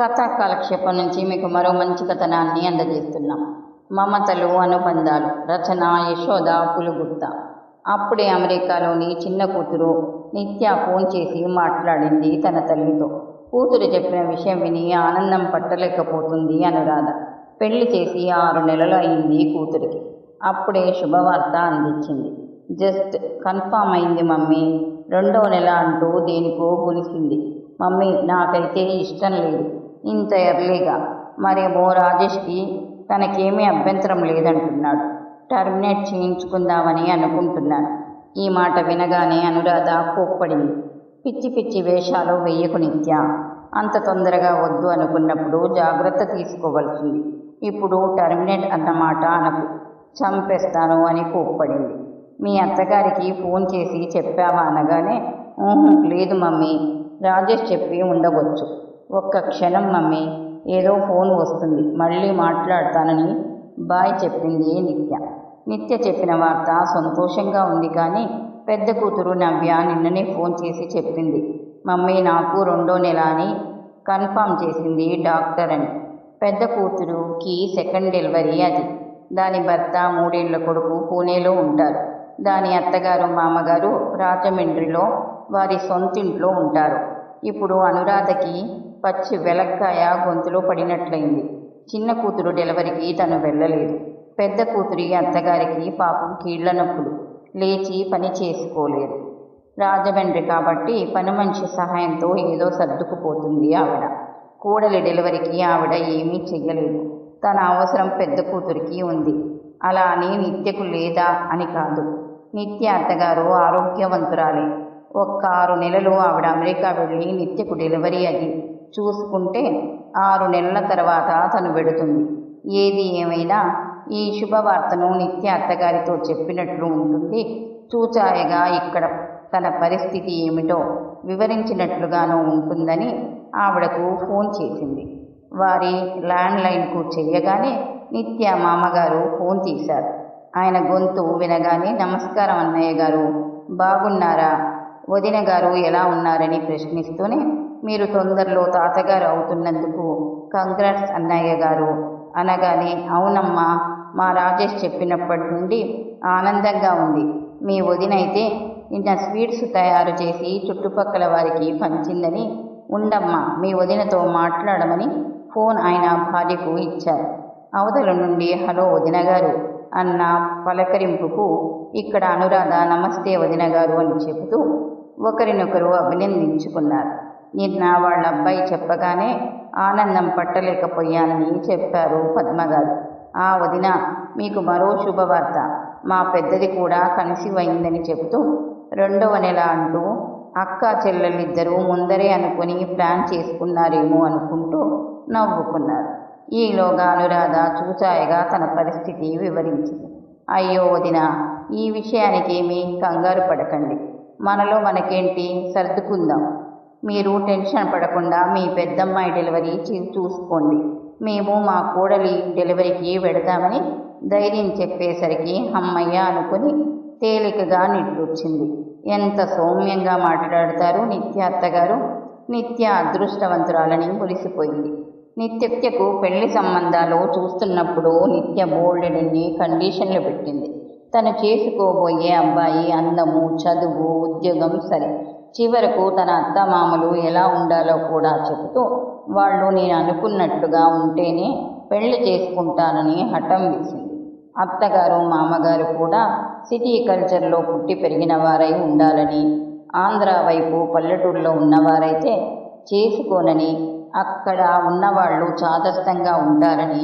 కథా కాలక్షేపం నుంచి మీకు మరో మంచి కథనాన్ని అందజేస్తున్నాం. మమతలు అనుబంధాలు రచన యశోద పులుగుప్త. అప్పుడే అమెరికాలోని చిన్న కూతురు నిత్య ఫోన్ చేసి మాట్లాడింది తన తల్లితో. కూతురు చెప్పిన విషయం విని ఆనందం పట్టలేకపోతుంది అనురాధ. పెళ్ళి చేసి ఆరు నెలలు అయింది కూతురికి. అప్పుడే శుభవార్త అందించింది. జస్ట్ కన్ఫామ్ అయింది మమ్మీ. రెండో నెల అంటూ దేనికో గునిసింది మమ్మీ నాకైతే ఇష్టం లేదు. ఇంత ఎర్లీగా. మరేమో రాజేష్కి తనకేమీ అభ్యంతరం లేదంటున్నాడు. టర్మినేట్ చేయించుకుందామని అనుకుంటున్నాను ఈ మాట వినగానే అనురాధ కోప్పడింది. పిచ్చి పిచ్చి వేషాలు వెయ్యకు నిత్య. అంత తొందరగా వద్దు అనుకున్నప్పుడు జాగ్రత్త తీసుకోవలసింది. ఇప్పుడు టర్మినేట్ అన్నమాట అనకు. చంపేస్తాను అని కోప్పడింది. మీ అత్తగారికి ఫోన్ చేసి చెప్పావా అనగానే లేదు మమ్మీ. రాజేష్ చెప్పి ఉండవచ్చు. ఒక్క క్షణం మమ్మీ ఏదో ఫోన్ వస్తుంది. మళ్ళీ మాట్లాడతానని బాయ్ చెప్పింది నిత్య. నిత్య చెప్పిన వార్త సంతోషంగా ఉంది కానీ పెద్ద కూతురు నవ్య నిన్ననే ఫోన్ చేసి చెప్పింది. మమ్మీ నాకు రెండో నెల అని కన్ఫామ్ చేసింది డాక్టర్ అని. పెద్ద కూతురుకి సెకండ్ డెలివరీ అది. దాని భర్త మూడేళ్ళ కొడుకు పూణేలో ఉంటారు. దాని అత్తగారు మామగారు రాజమండ్రిలో వారి సొంతింట్లో ఉంటారు. ఇప్పుడు అనురాధకి పచ్చి వెలక్కాయ గొంతులో పడినట్లయింది. చిన్న కూతురు డెలివరీకి తను వెళ్ళలేదు. పెద్ద కూతురి అత్తగారికి పాపం కీళ్ళ నొప్పులు లేచి పని చేసుకోలేదు. రాజమండ్రి కాబట్టి పని మనిషి సహాయంతో ఏదో సర్దుకుపోతుంది ఆవిడ. కూడలి డెలివరీకి ఆవిడ ఏమీ చెయ్యలేదు. తన అవసరం పెద్ద కూతురికి ఉంది. అలా అని నిత్యకు లేదా అని కాదు. నిత్య అత్తగారు ఆరోగ్యవంతురాలే. ఒక్క ఆరు నెలలు ఆవిడ అమెరికా వెళ్ళి నిత్యకు డెలివరీ అది చూసుకుంటే ఆరు నెలల తర్వాత తను వెడుతుంది. ఏది ఏమైనా ఈ శుభవార్తను నిత్య అత్తగారితో చెప్పినట్లు ఉంటుంది. చూచాయగా ఇక్కడ తన పరిస్థితి ఏమిటో వివరించినట్లుగానూ ఉంటుందని ఆవిడకు ఫోన్ చేసింది. వారి ల్యాండ్లైన్కు చేయగానే నిత్య మామగారు ఫోన్ తీశారు ఆయన గొంతు వినగానే నమస్కారం అన్నయ్య గారు బాగున్నారా? వదిన గారు ఎలా ఉన్నారని ప్రశ్నిస్తూనే మీరు తొందరలో తాతగారు అవుతున్నందుకు కంగ్రాట్స్ అన్నయ్య గారు. అనగానే అవునమ్మా మా రాజేష్ చెప్పినప్పటి నుండి ఆనందంగా ఉంది. మీ వదినైతే నిన్న స్వీట్స్ తయారు చేసి చుట్టుపక్కల వారికి పంచిందని ఉండమ్మా మీ వదినతో మాట్లాడమని ఫోన్ ఆయన భార్యకు ఇచ్చారు. అవతల నుండి హలో వదిన గారు అన్న పలకరింపుకు ఇక్కడ అనురాధ నమస్తే వదిన గారు అని చెబుతూ ఒకరినొకరు అభినందించుకున్నారు. నిన్న వాళ్ళ అబ్బాయి చెప్పగానే ఆనందం పట్టలేకపోయానని చెప్పారు పద్మగారు ఆ వదిన మీకు మరో శుభవార్త. మా పెద్దది కూడా కన్సీవ్ అయిందని చెబుతూ రెండవ నెల అంటూ అక్క చెల్లెలిద్దరూ ముందరే అనుకుని ప్లాన్ చేసుకున్నారేమో అనుకుంటూ నవ్వుకున్నారు. ఈలోగా అనురాధ చూచాయగా తన పరిస్థితి వివరించింది. అయ్యో వదిన ఈ విషయానికేమీ కంగారు పడకండి. మనలో మనకేంటి? సర్దుకుందాం. మీరు టెన్షన్ పడకుండా మీ పెద్దమ్మాయి డెలివరీ చూసుకోండి. మేము మా కోడలి డెలివరీకి వెడదామని ధైర్యం చెప్పేసరికి అమ్మయ్య అనుకుని తేలికగా నిట్టూర్చింది. ఎంత సౌమ్యంగా మాట్లాడతారు నిత్య అత్తగారు? నిత్య అదృష్టవంతురాలని మురిసిపోయింది. నిత్యత్యకు పెళ్ళి సంబంధాలు చూస్తున్నప్పుడు నిత్య బోల్డెన్ని కండిషన్లు పెట్టింది. తను చేసుకోబోయే అబ్బాయి అందము చదువు ఉద్యోగం సరే. చివరకు తన అత్తమామలు ఎలా ఉండాలో కూడా చెబుతూ వాళ్ళు నేను అనుకున్నట్టుగా ఉంటేనే పెళ్ళి చేసుకుంటానని హఠం వేసింది. అత్తగారు మామగారు కూడా సిటీ కల్చర్లో పుట్టి పెరిగిన వారై ఉండాలని ఆంధ్ర వైపు పల్లెటూరులో ఉన్నవారైతే చేసుకోనని అక్కడ ఉన్నవాళ్ళు చాదస్తంగా ఉంటారని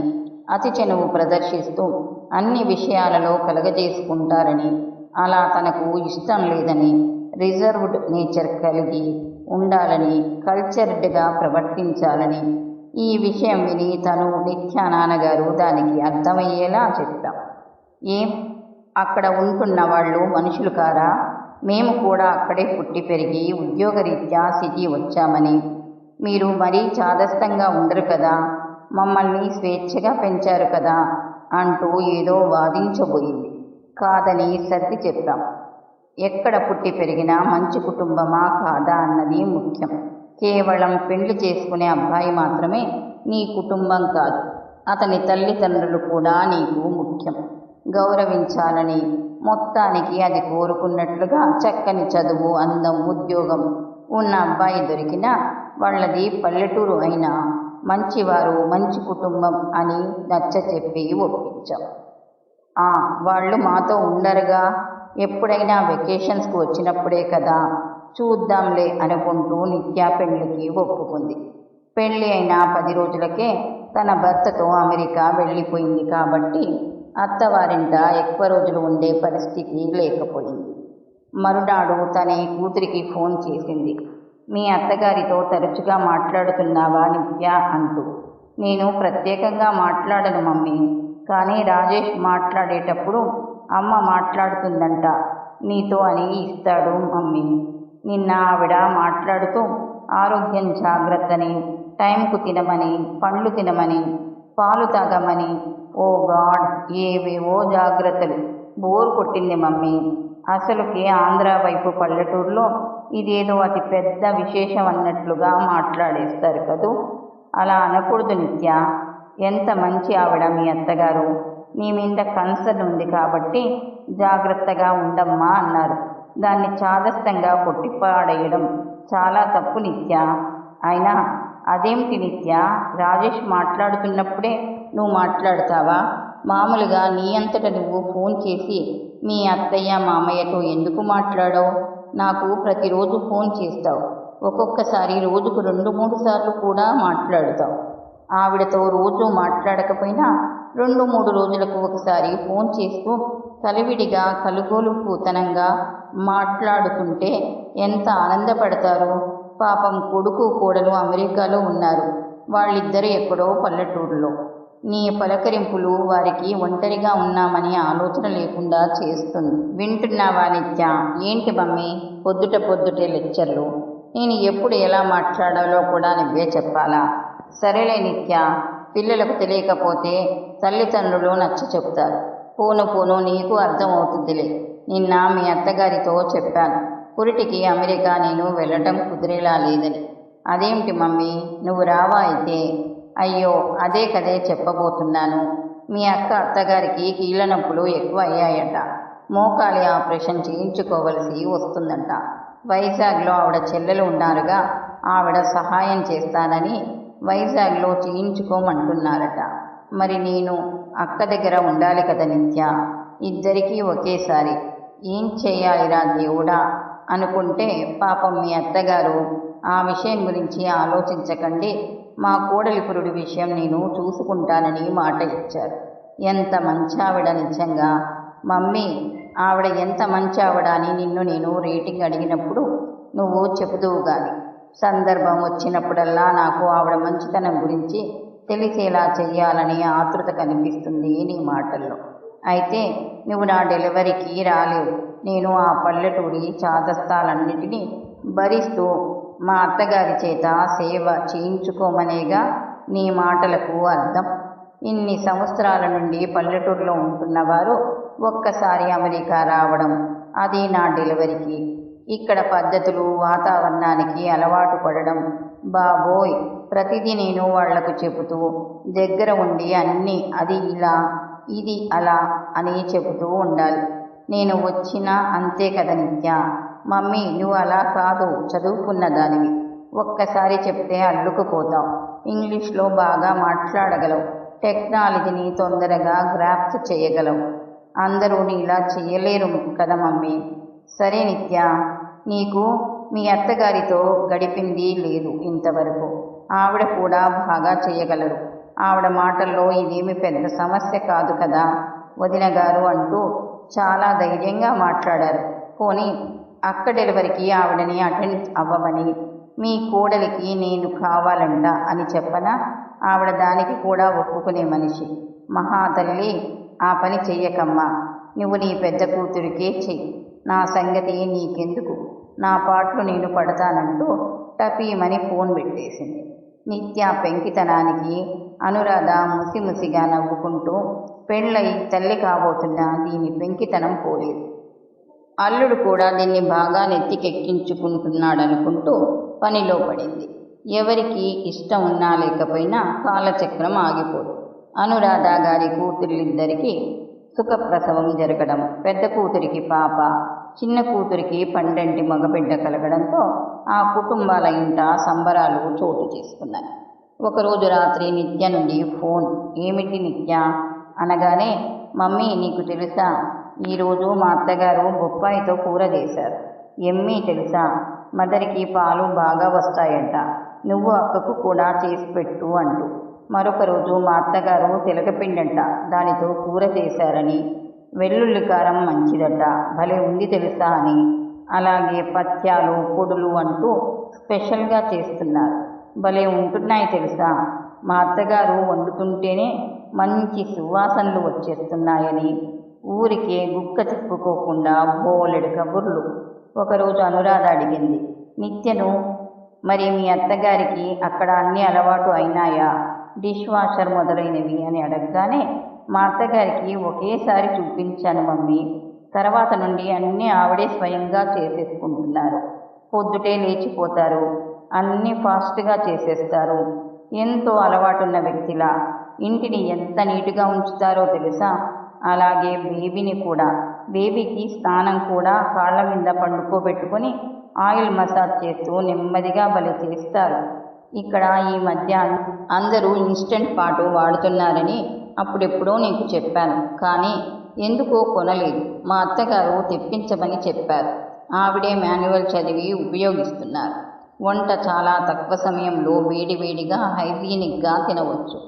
అతి చనువు ప్రదర్శిస్తూ అన్ని విషయాలలో కలగజేసుకుంటారని అలా తనకు ఇష్టం లేదని రిజర్వ్డ్ నేచర్ కలిగి ఉండాలని కల్చర్డ్గా ప్రవర్తించాలని ఈ విషయం విని తను నిత్య నాన్నగారు దానికి అర్థమయ్యేలా చెప్తాం ఏం? అక్కడ ఉంటున్న వాళ్ళు మనుషులు కారా? మేము కూడా అక్కడే పుట్టి పెరిగి ఉద్యోగరీత్యా సిటీ వచ్చామని. మీరు మరీ చాదస్తంగా ఉండరు కదా? మమ్మల్ని స్వేచ్ఛగా పెంచారు కదా? అంటూ ఏదో వాదించబోయింది. కాదని సర్ది చెప్పాం. ఎక్కడ పుట్టి పెరిగినా మంచి కుటుంబమా కాదా అన్నది ముఖ్యం. కేవలం పెళ్ళి చేసుకునే అబ్బాయి మాత్రమే నీ కుటుంబం కాదు అతని తల్లిదండ్రులు కూడా నీకు ముఖ్యం. గౌరవించాలని మొత్తానికి అది కోరుకున్నట్లుగా చక్కని చదువు అందం ఉద్యోగం ఉన్న అబ్బాయి దొరికినా వాళ్ళది పల్లెటూరు అయినా మంచివారు మంచి కుటుంబం అని నచ్చ చెప్పి ఒప్పించాం వాళ్ళు మాతో ఉండరుగా. ఎప్పుడైనా వెకేషన్స్కి వచ్చినప్పుడే కదా చూద్దాంలే అనుకుంటూ నిత్య పెళ్ళికి ఒప్పుకుంది. పెళ్ళి అయిన పది రోజులకే తన భర్తతో అమెరికా వెళ్ళిపోయింది కాబట్టి అత్తవారింట ఎక్కువ రోజులు ఉండే పరిస్థితి లేకపోయింది. మరునాడు తనే కూతురికి ఫోన్ చేసింది. మీ అత్తగారితో తరచుగా మాట్లాడుతున్నావా నిత్య? అంటూ. నేను ప్రత్యేకంగా మాట్లాడను మమ్మీ కానీ రాజేష్ మాట్లాడేటప్పుడు అమ్మ మాట్లాడుతుందంట. నీతో అని ఇస్తాడు మమ్మీ. నిన్న ఆవిడ మాట్లాడుతూ ఆరోగ్యం జాగ్రత్తని టైంకు తినమని పండ్లు తినమని పాలు తాగమని. ఓ గాడ్ ఏవేవో జాగ్రత్తలు. బోర్ కొట్టింది మమ్మీ. అసలుకి ఆంధ్ర వైపు పల్లెటూరులో ఇదేదో అతి పెద్ద విశేషం అన్నట్లుగా మాట్లాడేస్తారు కదూ? అలా అనకూడదు నిత్య. ఎంత మంచి ఆవిడ మీ అత్తగారు. నీ మీద కన్సర్న్ ఉంది కాబట్టి జాగ్రత్తగా ఉండమ్మా అన్నారు. దాన్ని చాదస్తంగా కొట్టిపాడేయడం చాలా తప్పు నిత్య? అయినా అదేమిటి నిత్య? రాజేష్ మాట్లాడుతున్నప్పుడే నువ్వు మాట్లాడతావా? మామూలుగా నీ అంతట నువ్వు ఫోన్ చేసి మీ అత్తయ్య మామయ్యతో ఎందుకు మాట్లాడవు? నాకు ప్రతిరోజు ఫోన్ చేస్తావు. ఒక్కొక్కసారి రోజుకు రెండు మూడు సార్లు కూడా మాట్లాడుతావు. ఆవిడతో రోజు మాట్లాడకపోయినా రెండు మూడు రోజులకు ఒకసారి ఫోన్ చేస్తూ కలివిడిగా కలుగోలు పూతనంగా మాట్లాడుతుంటే ఎంత ఆనందపడతారు. పాపం కొడుకు కోడలు అమెరికాలో ఉన్నారు. వాళ్ళిద్దరు ఎక్కడో పల్లెటూరులో. నీ పలకరింపులు వారికి ఒంటరిగా ఉన్నామని ఆలోచన లేకుండా చేస్తుంది. వింటున్నావా నిత్య? ఏంటి మమ్మీ? పొద్దుట పొద్దుటే లెక్చర్లు. నేను ఎప్పుడు ఎలా మాట్లాడాలో కూడా నువ్వే చెప్పాలా? సరేలే నిత్య. పిల్లలకు తెలియకపోతే తల్లిదండ్రులు నచ్చ చెప్తారు పోను పోను నీకు అర్థమవుతుందిలే. నిన్న మీ అత్తగారితో చెప్పాను. పురిటికి అమెరికా నేను వెళ్ళటం కుదిరేలా లేదని. అదేమిటి మమ్మీ? నువ్వు రావా అయితే? అయ్యో అదే కదే చెప్పబోతున్నాను. మీ అక్క అత్తగారికి కీళ్ళ నొప్పులు ఎక్కువ అయ్యాయట మోకాలి ఆపరేషన్ చేయించుకోవలసి వస్తుందంట. వైజాగ్లో ఆవిడ చెల్లెలు ఉన్నారుగా ఆవిడ సహాయం చేస్తానని వైజాగ్లో చేయించుకోమంటున్నారట. మరి నేను అక్క దగ్గర ఉండాలి కదా నిత్య? ఇద్దరికీ ఒకేసారి. ఏం చేయాలిరా దేవుడా? అనుకుంటే పాపం మీ అత్తగారు ఆ విషయం గురించి ఆలోచించకండి. మా కోడలిపురుడి విషయం నేను చూసుకుంటానని మాట ఇచ్చారు. ఎంత మంచావిడ నిజంగా. మమ్మీ ఆవిడ ఎంత మంచి ఆవిడ అని నిన్ను నేను రేటింగ్ అడిగినప్పుడు నువ్వు చెబుదువు కానీ సందర్భం వచ్చినప్పుడల్లా నాకు ఆవిడ మంచితనం గురించి తెలిసేలా చెయ్యాలని ఆతృత కనిపిస్తుంది నీ మాటల్లో. అయితే నువ్వు నా డెలివరీకి రాలేవు. నేను ఆ పల్లెటూరి చాదస్తాలన్నిటినీ భరిస్తూ మా అత్తగారి చేత సేవ చేయించుకోమనేగా నీ మాటలకు అర్థం. ఇన్ని సంవత్సరాల నుండి పల్లెటూరులో ఉంటున్నవారు ఒక్కసారి అమెరికా రావడం అది నా డెలివరీకి ఇక్కడ పద్ధతులు వాతావరణానికి అలవాటు పడడం. బాబోయ్! ప్రతిదీ నేను వాళ్ళకు చెబుతూ దగ్గర ఉండి అన్నీ అది ఇలా ఇది అలా అని చెబుతూ ఉండాలి. నేను వచ్చినా అంతే కదా నిత్య? మమ్మీ నువ్వు అలా కాదు చదువుకున్న దానివి. ఒక్కసారి చెప్తే అల్లుకుపోతావు. ఇంగ్లీష్లో బాగా మాట్లాడగలవు. టెక్నాలజీని తొందరగా గ్రాప్స్ చేయగలవు. అందరూ నీలా చేయలేరు కదా మమ్మీ? సరే నిత్య నీకు మీ అత్తగారితో గడిపింది లేదు ఇంతవరకు. ఆవిడ కూడా బాగా చేయగలరు. ఆవిడ మాటల్లో ఇదేమి పెద్ద సమస్య కాదు కదా? వదిన గారు అంటూ చాలా ధైర్యంగా మాట్లాడారు. పోనీ అక్క డెలివరీకి ఆవిడని అటెండ్ అవ్వమని మీ కోడలికి నేను కావాలంట అని చెప్పనా? ఆవిడ దానికి కూడా ఒప్పుకునే మనిషి. మహాతల్లి ఆ పని చెయ్యకమ్మా. నువ్వు నీ పెద్ద కూతురికే చెయ్యి. నా సంగతి నీకెందుకు? నా పాటలు నేను పడతానంటూ టపీమని ఫోన్ పెట్టేసింది. నిత్య పెంకితనానికి అనురాధ ముసిముసిగా నవ్వుకుంటూ పెళ్ళై తల్లి కాబోతున్న దీని పెంకితనం పోలేదు. అల్లుడు కూడా దీన్ని బాగా నెత్తికెక్కించుకుంటున్నాడనుకుంటూ పనిలో పడింది. ఎవరికి ఇష్టం ఉన్నా లేకపోయినా కాలచక్రం ఆగిపోదు. అనురాధ గారి కూతుర్లిద్దరికీ సుఖప్రసవం జరగడం పెద్ద కూతురికి పాప చిన్న కూతురికి పండంటి మగబిడ్డ కలగడంతో ఆ కుటుంబాల ఇంట సంబరాలు చోటు చేసుకున్నాయి. ఒకరోజు రాత్రి నిత్య నుండి ఫోన్ ఏమిటి నిత్య? అనగానే మమ్మీ నీకు తెలుసా? ఈరోజు మా అత్తగారు బొప్పాయితో కూర చేశారు. ఎమ్మీ తెలుసా? మదరికి పాలు బాగా వస్తాయంట. నువ్వు అక్కకు కూడా చేసి పెట్టు అంటూ. మరొక రోజు మా అత్తగారు తిలకపిండంట. దానితో కూర చేశారని వెల్లుల్లి కారం మంచిదట. భలే ఉంది తెలుసా అని. అలాగే పత్యాలు పొడులు అంటూ స్పెషల్గా చేస్తున్నారు. భలే ఉంటున్నాయి తెలుసా. మా అత్తగారు వండుతుంటేనే మంచి సువాసనలు వచ్చేస్తున్నాయని. ఊరికే గుక్క చిప్పుకోకుండా బోలెడు కబుర్లు. ఒకరోజు అనురాధ అడిగింది. నిత్యను మరి మీ అత్తగారికి అక్కడ అన్ని అలవాటు అయినాయా? డిష్ వాషర్ మొదలైనవి అని అడగగానే మా అత్తగారికి ఒకేసారి చూపించాను మమ్మీ. తర్వాత నుండి అన్నీ ఆవిడే స్వయంగా చేసేసుకుంటున్నారు. పొద్దుటే లేచిపోతారు. అన్నీ ఫాస్ట్గా చేసేస్తారు. ఎంతో అలవాటున్న వ్యక్తిలా. ఇంటిని ఎంత నీటుగా ఉంచుతారో తెలుసా? అలాగే బేబీని కూడా. బేబీకి స్నానం కూడా కాళ్ళ మీద పండుకోబెట్టుకొని ఆయిల్ మసాజ్ చేస్తూ నెమ్మదిగా బలి చేస్తారు. ఇక్కడ ఈ మధ్య అందరూ ఇన్స్టెంట్ పాటు వాడుతున్నారని అప్పుడెప్పుడో నీకు చెప్పాను. కానీ ఎందుకో కొనలేదు. మా అత్తగారు తెప్పించమని చెప్పారు. ఆవిడే మాన్యువల్ చదివి ఉపయోగిస్తున్నారు. వంట చాలా తక్కువ సమయంలో వేడివేడిగా హైజీనిక్గా తినవచ్చు.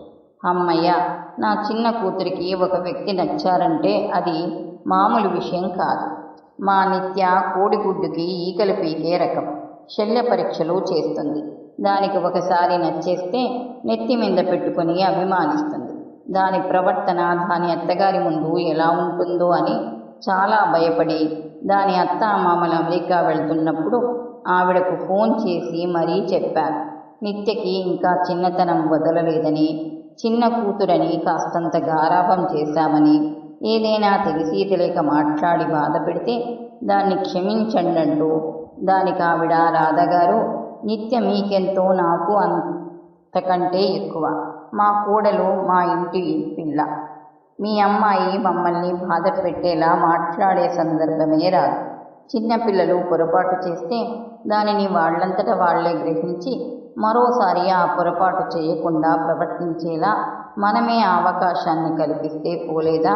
అమ్మయ్య నా చిన్న కూతురికి ఒక వ్యక్తి నచ్చారంటే అది మామూలు విషయం కాదు. మా నిత్య కోడిగుడ్డుకి ఈకలు పీకే రకం. శల్య పరీక్షలు చేస్తుంది. దానికి ఒకసారి నచ్చేస్తే నెత్తి మీద పెట్టుకొని అభిమానిస్తుంది. దాని ప్రవర్తన దాని అత్తగారి ముందు ఎలా ఉంటుందో అని చాలా భయపడి దాని అత్త మామలు అమెరికా వెళ్తున్నప్పుడు ఆవిడకు ఫోన్ చేసి మరీ చెప్పారు నిత్యకి ఇంకా చిన్నతనం వదలలేదని చిన్న కూతురని కాస్తంత గారాపం చేశామని ఏదైనా తెలిసి తెలియక మాట్లాడి బాధ పెడితే దాన్ని క్షమించండి అంటూ దానికి ఆవిడ రాధగారు నిత్య మీకెంతో నాకు అంతకంటే ఎక్కువ. మా కోడలు మా ఇంటి పిల్ల మీ అమ్మాయి మమ్మల్ని బాధ పెట్టేలా మాట్లాడే సందర్భమే రాదు. చిన్నపిల్లలు పొరపాటు చేస్తే దానిని వాళ్ళంతట వాళ్ళే గ్రహించి మరోసారి ఆ పొరపాటు చేయకుండా ప్రవర్తించేలా మనమే అవకాశాన్ని కల్పిస్తే పోలేదా?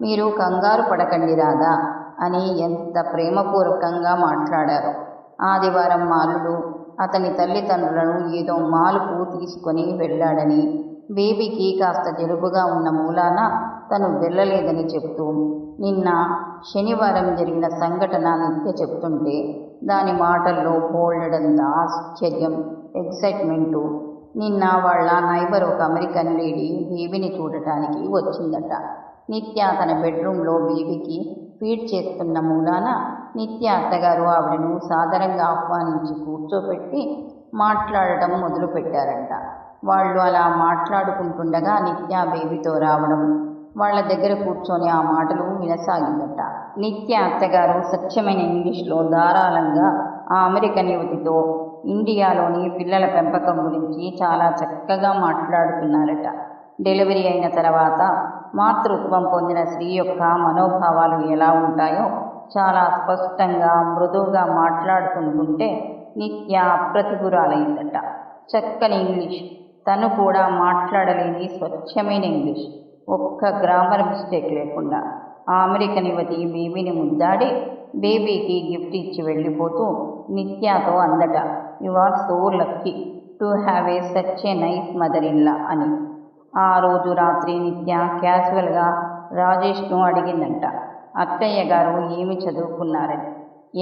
మీరు కంగారు పడకండి రాదా అని ఎంత ప్రేమపూర్వకంగా మాట్లాడారు. ఆదివారం మాలుడు అతని తల్లిదండ్రులను ఏదో మాలుకు తీసుకొని వెళ్ళాడని బేబీకి కాస్త జలుబుగా ఉన్న మూలాన తను వెళ్ళలేదని చెప్తూ నిన్న శనివారం జరిగిన సంఘటన నిత్య చెప్తుంటే దాని మాటల్లో బోల్డెడంత ఆశ్చర్యం ఎక్సైట్మెంటు. నిన్న వాళ్ళ నైబర్ ఒక అమెరికన్ లేడీ బేబీని చూడటానికి వచ్చిందట. నిత్య తన బెడ్రూమ్లో బేబీకి ఫీడ్ చేస్తున్న మూలాన నిత్య అత్తగారు ఆవిడను సాదరంగా ఆహ్వానించి కూర్చోపెట్టి మాట్లాడటం మొదలుపెట్టారంట. వాళ్ళు అలా మాట్లాడుకుంటుండగా నిత్య బేబీతో రావడం వాళ్ళ దగ్గర కూర్చొని ఆ మాటలు వినసాగిందట. నిత్య అత్తగారు స్వచ్ఛమైన ఇంగ్లీష్లో ధారాళంగా ఆ అమెరికన్ యువతితో ఇండియాలోని పిల్లల పెంపకం గురించి చాలా చక్కగా మాట్లాడుతున్నారట. డెలివరీ అయిన తర్వాత మాతృత్వం పొందిన స్త్రీ యొక్క మనోభావాలు ఎలా ఉంటాయో చాలా స్పష్టంగా మృదువుగా మాట్లాడుతుంటుంటే నిత్య అప్రతిభురాలైందట. చక్కని ఇంగ్లీష్. తను కూడా మాట్లాడలేని స్వచ్ఛమైన ఇంగ్లీష్. ఒక్క గ్రామర్ మిస్టేక్ లేకుండా ఆ అమెరికన్ యువతి బేబీని ముద్దాడి బేబీకి గిఫ్ట్ ఇచ్చి వెళ్ళిపోతూ నిత్యాతో అందట you are so lucky to have a such a nice mother in law అని. ఆ రోజు రాత్రి నిత్య క్యాజువల్గా రాజేష్ను అడిగిందంట. అత్తయ్య గారు ఏమి చదువుకున్నారని?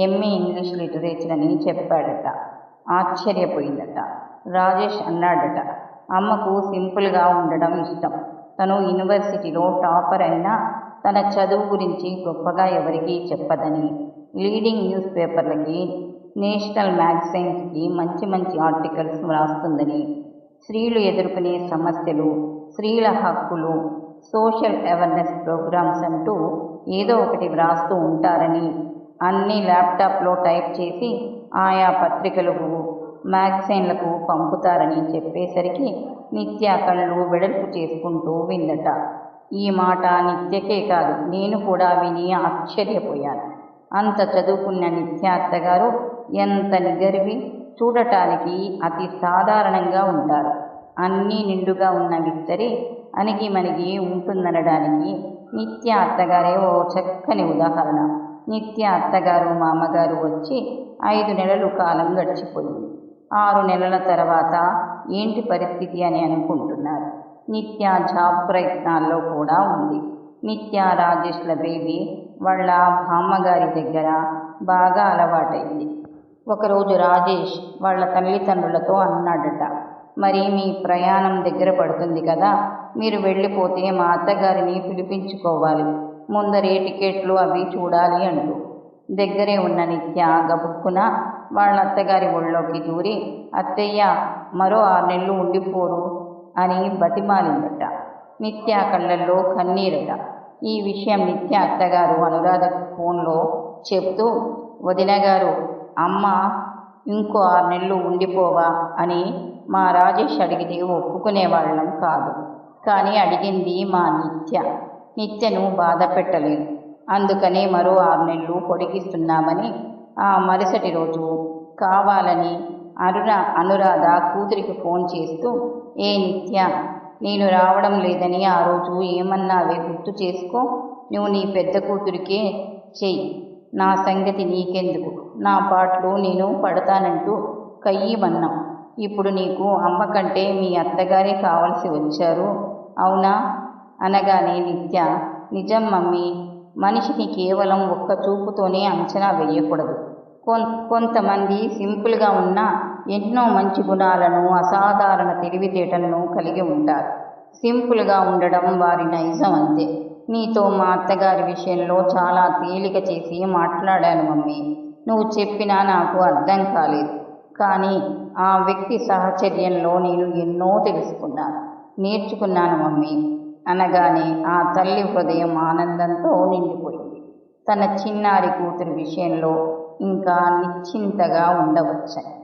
ఎంఏ ఇంగ్లీష్ లిటరేచర్ అని చెప్పాడట. ఆశ్చర్యపోయిందట. రాజేష్ అన్నాడట. అమ్మకు సింపుల్గా ఉండడం ఇష్టం. తను యూనివర్సిటీలో టాపర్ అయినా తన చదువు గురించి గొప్పగా ఎవరికీ చెప్పదని లీడింగ్ న్యూస్ పేపర్లకి నేషనల్ మ్యాగజైన్స్కి మంచి మంచి ఆర్టికల్స్ వ్రాస్తుందని స్త్రీలు ఎదుర్కొనే సమస్యలు స్త్రీల హక్కులు సోషల్ అవేర్నెస్ ప్రోగ్రామ్స్ అంటూ ఏదో ఒకటి వ్రాస్తూ ఉంటారని అన్నీ ల్యాప్టాప్లో టైప్ చేసి ఆయా పత్రికలకు మ్యాగజైన్లకు పంపుతారని చెప్పేసరికి నిత్య కళ్ళు వెడల్పు చేసుకుంటూ విందట. ఈ మాట నిత్యకే కాదు నేను కూడా విని ఆశ్చర్యపోయాను. అంత చదువుకున్న నిత్య అత్తగారు ఎంత నిగర్వి చూడటానికి అతి సాధారణంగా ఉంటారు. అన్నీ నిండుగా ఉన్న విస్తరి అణిగి మణిగి ఉంటుందనడానికి నిత్య అత్తగారే ఓ చక్కని ఉదాహరణ. నిత్య అత్తగారు మామగారు వచ్చి ఐదు నెలలు కాలం గడిచిపోయింది. ఆరు నెలల తర్వాత ఏంటి పరిస్థితి అని అనుకుంటున్నారు? నిత్య జాబ్ ప్రయత్నాల్లో కూడా ఉంది. నిత్య రాజేష్ల బేబీ వాళ్ళ బామ్మగారి దగ్గర బాగా అలవాటైంది. ఒకరోజు రాజేష్ వాళ్ళ తల్లిదండ్రులతో అన్నాడట మరి మీ ప్రయాణం దగ్గర పడుతుంది కదా మీరు వెళ్ళిపోతే మా అత్తగారిని పిలిపించుకోవాలి. ముందరే టికెట్లు అవి చూడాలి అంటూ. దగ్గరే ఉన్న నిత్య గబుక్కున వాళ్ళ అత్తగారి ఒళ్ళోకి దూరి అత్తయ్య మరో ఆరు నెలలు ఉండిపోరు అని బతిమాలిందట. నిత్య కళ్ళల్లో కన్నీరట. ఈ విషయం నిత్య అత్తగారు అనురాధ ఫోన్లో చెప్తూ వదిన గారు అమ్మ ఇంకో ఆరు నెలలు ఉండిపోవా అని మా రాజేష్ అడిగితే ఒప్పుకునేవాళ్ళం కాదు. కానీ అడిగింది మా నిత్య. నిత్యను బాధ పెట్టలేదు అందుకనే మరో ఆరు నెలలు పొడిగిస్తున్నామని మరుసటి రోజు కావాలని అరుణ అనురాధ కూతురికి ఫోన్ చేస్తూ ఏ నిత్య నేను రావడం లేదని ఆ రోజు ఏమన్నావే గుర్తు చేసుకో. నువ్వు నీ పెద్ద కూతురికే చెయ్యి. నా సంగతి నీకెందుకు? నా పాటలు నేను పడతానంటూ కయ్యమన్నావు ఇప్పుడు నీకు అమ్మ కంటే మీ అత్తగారే కావలసి వచ్చారు. అవునా? అనగానే నిత్య నిజం మమ్మీ మనిషిని కేవలం ఒక్క చూపుతోనే అంచనా వేయకూడదు. కొంతమంది సింపుల్గా ఉన్న ఎన్నో మంచి గుణాలను అసాధారణ తెలివితేటలను కలిగి ఉంటారు. సింపుల్గా ఉండడం వారి నైజం అంతే. నీతో మా అత్తగారి విషయంలో చాలా తేలిక చేసి మాట్లాడాను మమ్మీ. నువ్వు చెప్పినా నాకు అర్థం కాలేదు. కానీ ఆ వ్యక్తి సాహచర్యంలో నేను ఎన్నో తెలుసుకున్నాను. నేర్చుకున్నాను మమ్మీ. అనగానే ఆ తల్లి హృదయం ఆనందంతో నిండిపోయింది. తన చిన్నారి కూతురు విషయంలో ఇంకా నిశ్చింతగా ఉండవచ్చని.